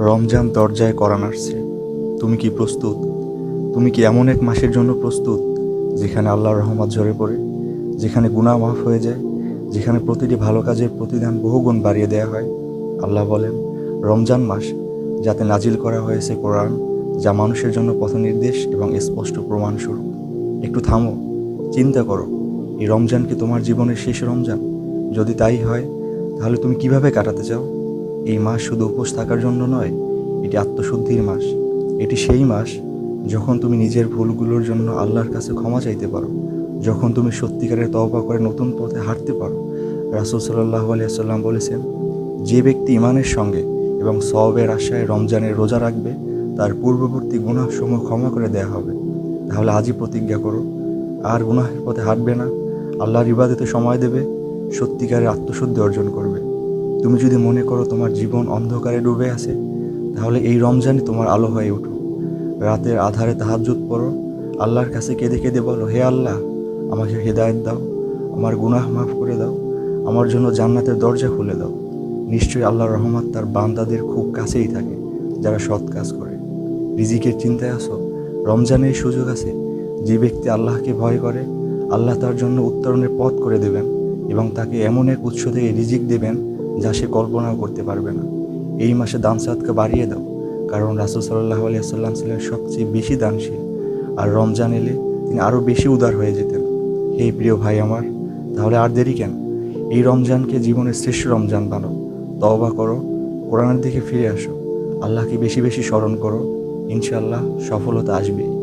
রমজান দরজায় করান আসছে। তুমি কি প্রস্তুত? তুমি কি এমন এক মাসের জন্য প্রস্তুত, যেখানে আল্লাহর রহমত ঝরে পড়ে, যেখানে গুণা মাফ হয়ে যায়, যেখানে প্রতিটি ভালো কাজের প্রতিদান বহুগুণ বাড়িয়ে দেওয়া হয়? আল্লাহ বলেন, রমজান মাস যাতে নাজিল করা হয়েছে কোরআন, যা মানুষের জন্য পথ নির্দেশ এবং স্পষ্ট প্রমাণস্বরূপ। একটু থামো, চিন্তা করো, এই রমজান কি তোমার জীবনের শেষ রমজান? যদি তাই হয়, তাহলে তুমি কীভাবে কাটাতে চাও? এই মাস শুধু উপোস থাকার জন্য নয়, এটি আত্মশুদ্ধির মাস। এটি সেই মাস যখন তুমি নিজের ভুলগুলোর জন্য আল্লাহর কাছে ক্ষমা চাইতে পারো, যখন তুমি সত্যিকারের তওবা করে নতুন পথে হাঁটতে পারো। রাসুল সাল্লাহ আলিয়াল্লাম বলেছেন, যে ব্যক্তি ইমানের সঙ্গে এবং সবের আশায় রমজানের রোজা রাখবে, তার পূর্ববর্তী গুনাহসমূহ ক্ষমা করে দেয়া হবে। তাহলে আজই প্রতিজ্ঞা করো, আর গুনাহের পথে হাঁটবে না। আল্লাহর ইবাদতে সময় দেবে, সত্যিকারের আত্মশুদ্ধি অর্জন করবে। তুমি যদি মনে করো তোমার জীবন অন্ধকারে ডুবে আছে, তাহলে এই রমজানই তোমার আলো হয়ে উঠো রাতের আধারে তাহাজ্জুদ পড়ো। আল্লাহর কাছে কেঁদে কেঁদে বলো, হে আল্লাহ, আমাকে হেদায়েত দাও, আমার গুনাহ মাফ করে দাও, আমার জন্য জান্নাতের দরজা খুলে দাও। নিশ্চয়ই আল্লাহর রহমত তার বান্দাদের খুব কাছেই থাকে, যারা সৎ কাজ করে। রিজিকের চিন্তায় আসো রমজানের সুযোগ আছে। যে ব্যক্তি আল্লাহকে ভয় করে, আল্লাহ তার জন্য উত্তরণের পথ করে দেবেন এবং তাকে এমন এক উৎস থেকে রিজিক দেবেন যা সে কল্পনাও করতে পারবে না। এই মাসে দান সাদকে বাড়িয়ে দাও, কারণ রাসুল সাল্লাহ আলিয়াল্লাম ছিলেন সবচেয়ে বেশি দানশীল, আর রমজান এলে তিনি আরও বেশি উদার হয়ে যেতেন। হে প্রিয় ভাই আমার, তাহলে আর দেরি কেন? এই রমজানকে জীবনের শ্রেষ্ঠ রমজান বানো তওবা করো, কোরআনের দিকে ফিরে আসো। আল্লাহকে বেশি বেশি স্মরণ করো। ইনশাল্লাহ সফলতা আসবেই।